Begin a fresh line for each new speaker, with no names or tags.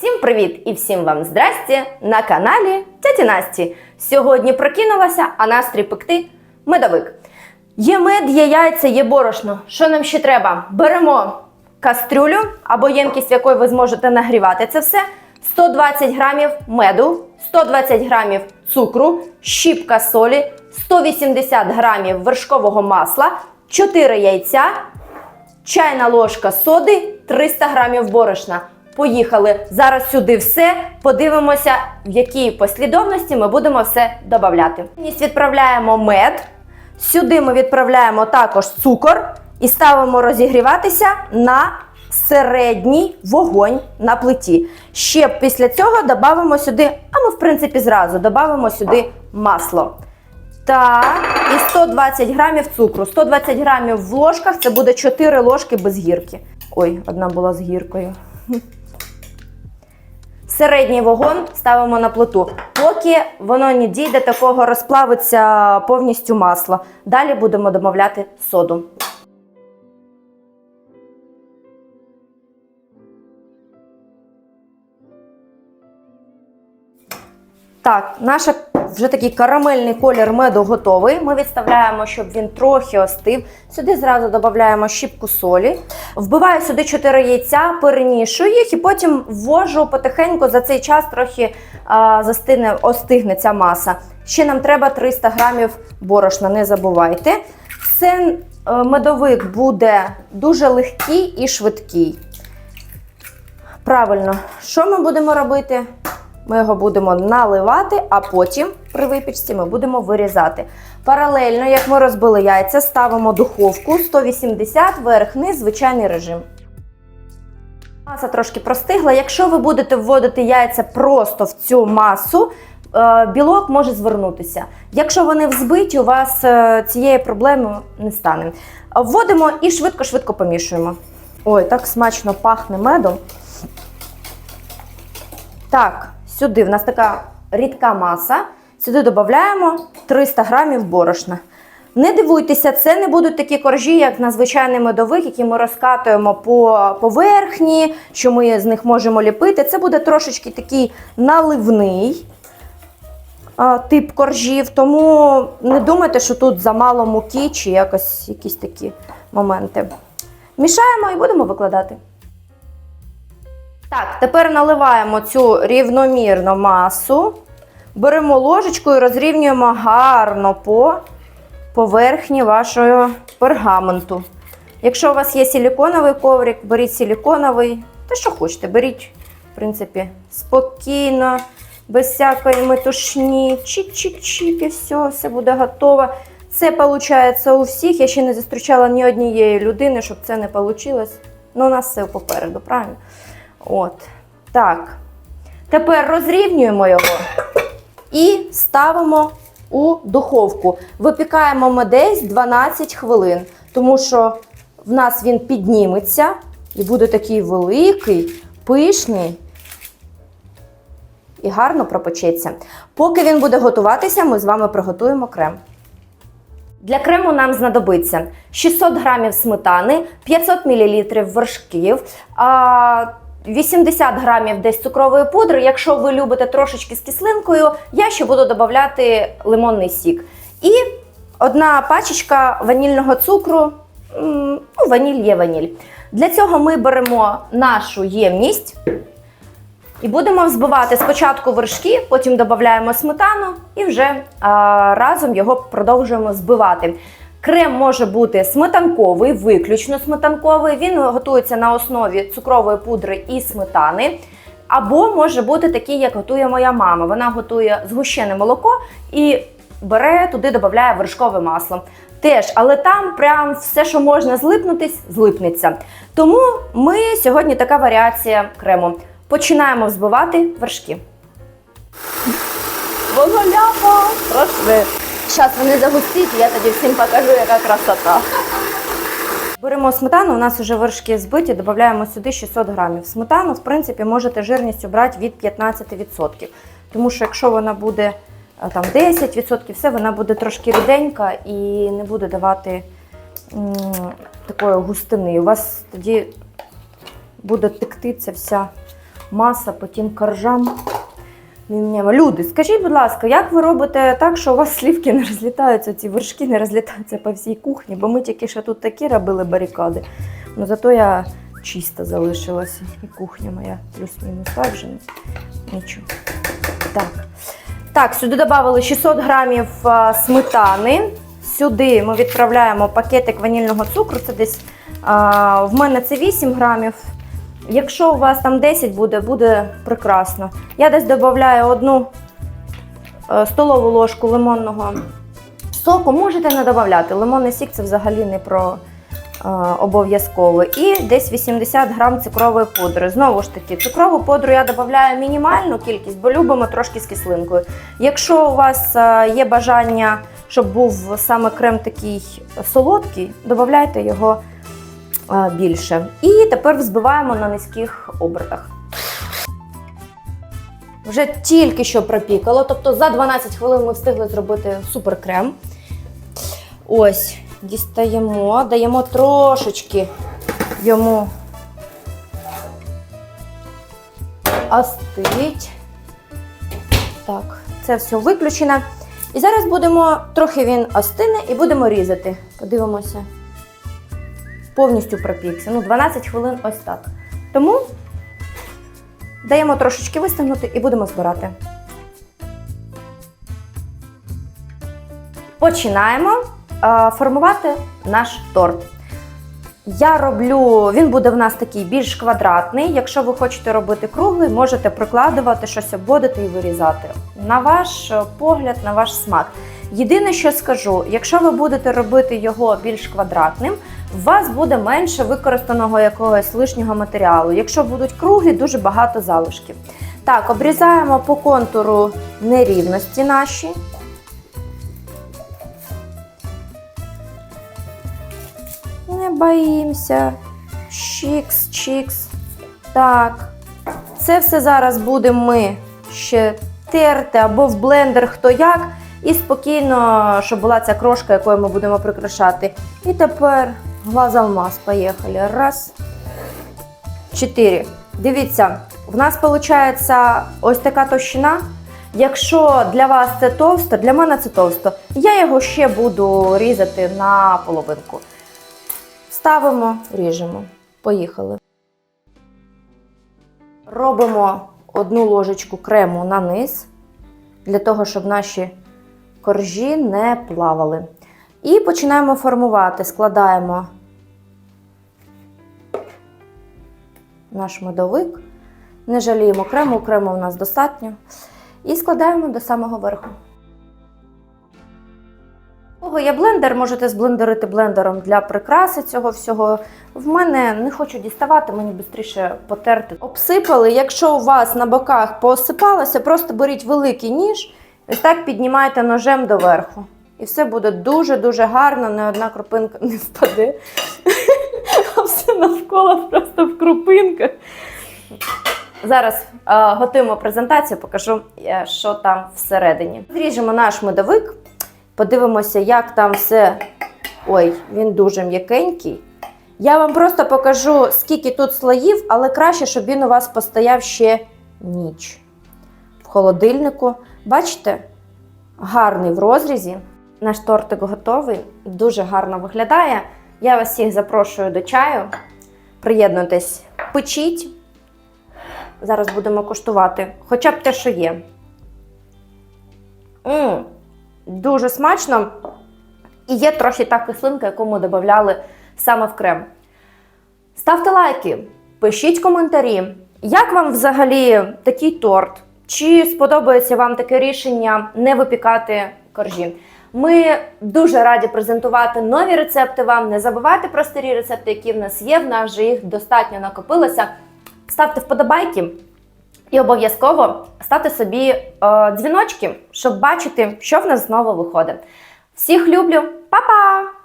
Всім привіт і всім вам здрасті на каналі Тяті Насті. Сьогодні прокинулася, а настрій пекти медовик. Є мед, є яйця, є борошно. Що нам ще треба? Беремо кастрюлю або ємкість, в якої ви зможете нагрівати це все. 120 грамів меду, 120 грамів цукру, щіпка солі, 180 грамів вершкового масла, 4 яйця, чайна ложка соди, 300 грамів борошна. Поїхали. Зараз сюди все. Подивимося, в якій послідовності ми будемо все додавати. Відправляємо мед. Сюди ми відправляємо також цукор і ставимо розігріватися на середній вогонь на плиті. Ще після цього додамо сюди, а ми, в принципі, зразу додамо сюди масло. Так, і 120 грамів цукру. 120 грамів в ложках це буде 4 ложки без гірки. Ой, одна була з гіркою. Середній вогонь ставимо на плиту. Поки воно не дійде такого, розплавиться повністю масло. Далі будемо домовляти соду. Так, наш вже такий карамельний колір меду готовий. Ми відставляємо, щоб він трохи остив. Сюди зразу додаємо щіпку солі. Вбиваю сюди 4 яйця, перемішую їх і потім ввожу потихеньку за цей час трохи а, застигне, остигне ця маса. Ще нам треба 300 грамів борошна, не забувайте. Це е, медовик буде дуже легкий і швидкий. Правильно, що ми будемо робити? Ми його будемо наливати, а потім при випічці ми будемо вирізати. Паралельно, як ми розбили яйця, ставимо духовку 180 верх-низ, звичайний режим. Маса трошки простигла. Якщо ви будете вводити яйця просто в цю масу, е, білок може звернутися. Якщо вони взбиті, у вас е, цієї проблеми не стане. Вводимо і швидко-швидко помішуємо. Ой, так смачно пахне медом. Так, сюди в нас така рідка маса. Сюди додаємо 300 грамів борошна. Не дивуйтеся, це не будуть такі коржі, як на звичайний медовик, які ми розкатуємо по поверхні, що ми з них можемо ліпити. Це буде трошечки такий наливний тип коржів, тому не думайте, що тут замало муки чи якось якісь такі моменти. Мішаємо і будемо викладати. Так, тепер наливаємо цю рівномірну масу, беремо ложечку і розрівнюємо гарно по поверхні вашого пергаменту. Якщо у вас є силіконовий коврик, беріть силіконовий, та що хочете, беріть, в принципі, спокійно, без всякої метушні, чик-чик-чик, і все, все буде готово. Це виходить у всіх. Я ще не зустрічала ні однієї людини, щоб це не вийшло. Ну, у нас все попереду, правильно? От. Так. Тепер розрівнюємо його і ставимо у духовку. Випікаємо ми десь 12 хвилин, тому що в нас він підніметься і буде такий великий, пишний і гарно пропечеться. Поки він буде готуватися, ми з вами приготуємо крем. Для крему нам знадобиться 600 грамів сметани, 500 мл вершків, 80 грамів десь цукрової пудри. Якщо ви любите трошечки з кислинкою, я ще буду додавати лимонний сік. І одна пачечка ванільного цукру. Ну, ваніль є ваніль. Для цього ми беремо нашу ємність і будемо взбивати спочатку вершки, потім додаємо сметану і вже а, разом його продовжуємо збивати. Крем може бути сметанковий, виключно сметанковий. Він готується на основі цукрової пудри і сметани. Або може бути такий, як готує моя мама. Вона готує згущене молоко і бере туди, додає вершкове масло. Теж, але там прям все, що можна злипнутись, злипнеться. Тому ми сьогодні така варіація крему. Починаємо взбивати вершки. Воно! Прошли. Зараз вони загустіть, я тоді всім покажу, яка красота. Беремо сметану, у нас вже вершки збиті, додаємо сюди 600 грамів. Сметану, в принципі, можете жирністю брати від 15%. Тому що якщо вона буде е, там 10%, все, вона буде трошки ріденька і не буде давати м, такої густини. У вас тоді буде текти ця вся маса по тим коржам. Люди, скажіть, будь ласка, як ви робите так, що у вас слівки не розлітаються, ці вершки не розлітаються по всій кухні? Бо ми тільки що тут такі робили барикади. Ну зато я чиста залишилася. І кухня моя плюс-мінус так же. Нічого. Так. Так, сюди додали 600 грамів сметани. Сюди ми відправляємо пакетик ванільного цукру. Це десь а, в мене це 8 грамів. Якщо у вас там 10 буде, буде прекрасно. Я десь додаю одну е, столову ложку лимонного соку. Можете не додати. Лимонний сік це взагалі не про е, обов'язково. І десь 80 грам цукрової пудри. Знову ж таки, цукрову пудру я додаю мінімальну кількість, бо любимо трошки з кислинкою. Якщо у вас е, є бажання, щоб був саме крем такий солодкий, додавайте його більше. І тепер взбиваємо на низьких обертах. Вже тільки що пропікало, тобто за 12 хвилин ми встигли зробити суперкрем. Ось, дістаємо, даємо трошечки йому остить. Так, це все виключено. І зараз будемо, трохи він остине і будемо різати. Подивимося. Повністю пропікся. Ну, 12 хвилин ось так. Тому даємо трошечки вистигнути і будемо збирати. Починаємо е, формувати наш торт. Я роблю, він буде в нас такий більш квадратний. Якщо ви хочете робити круглий, можете прикладувати щось обводити і вирізати. На ваш е, погляд, на ваш смак. Єдине, що скажу, якщо ви будете робити його більш квадратним, у вас буде менше використаного якогось лишнього матеріалу. Якщо будуть круглі, дуже багато залишків. Так, обрізаємо по контуру нерівності наші. Не боїмося. Чікс, чікс. Так. Це все зараз будемо ми ще терти або в блендер хто як. І спокійно, щоб була ця крошка, якою ми будемо прикрашати. І тепер глаз алмаз. Поїхали. Раз. Чотири. Дивіться, в нас виходить ось така товщина. Якщо для вас це товсто, для мене це товсто. Я його ще буду різати на половинку. Ставимо, ріжемо. Поїхали. Робимо одну ложечку крему на низ, для того, щоб наші коржі не плавали. І починаємо формувати. Складаємо наш медовик. Не жаліємо крему, крему у нас достатньо. І складаємо до самого верху. У кого є блендер, можете зблендерити блендером для прикраси цього всього. В мене не хочу діставати, мені швидше потерти. Обсипали. Якщо у вас на боках поосипалося, просто беріть великий ніж, ось так піднімайте ножем доверху. І все буде дуже-дуже гарно, не одна крупинка не впаде. А все навколо просто в крупинках. Зараз е, готуємо презентацію, покажу, е, що там всередині. Зріжемо наш медовик, подивимося, як там все. Ой, він дуже м'якенький. Я вам просто покажу, скільки тут слоїв, але краще, щоб він у вас постояв ще ніч холодильнику. Бачите, гарний в розрізі. Наш тортик готовий, дуже гарно виглядає. Я вас всіх запрошую до чаю. Приєднуйтесь, печіть. Зараз будемо куштувати хоча б те, що є. м дуже смачно. І є трохи та кислинка, яку ми додавали саме в крем. Ставте лайки, пишіть коментарі, як вам взагалі такий торт? Чи сподобається вам таке рішення не випікати коржі? Ми дуже раді презентувати нові рецепти вам. Не забувайте про старі рецепти, які в нас є. В нас вже їх достатньо накопилося. Ставте вподобайки і обов'язково ставте собі е, дзвіночки, щоб бачити, що в нас знову виходить. Всіх люблю, Па-па!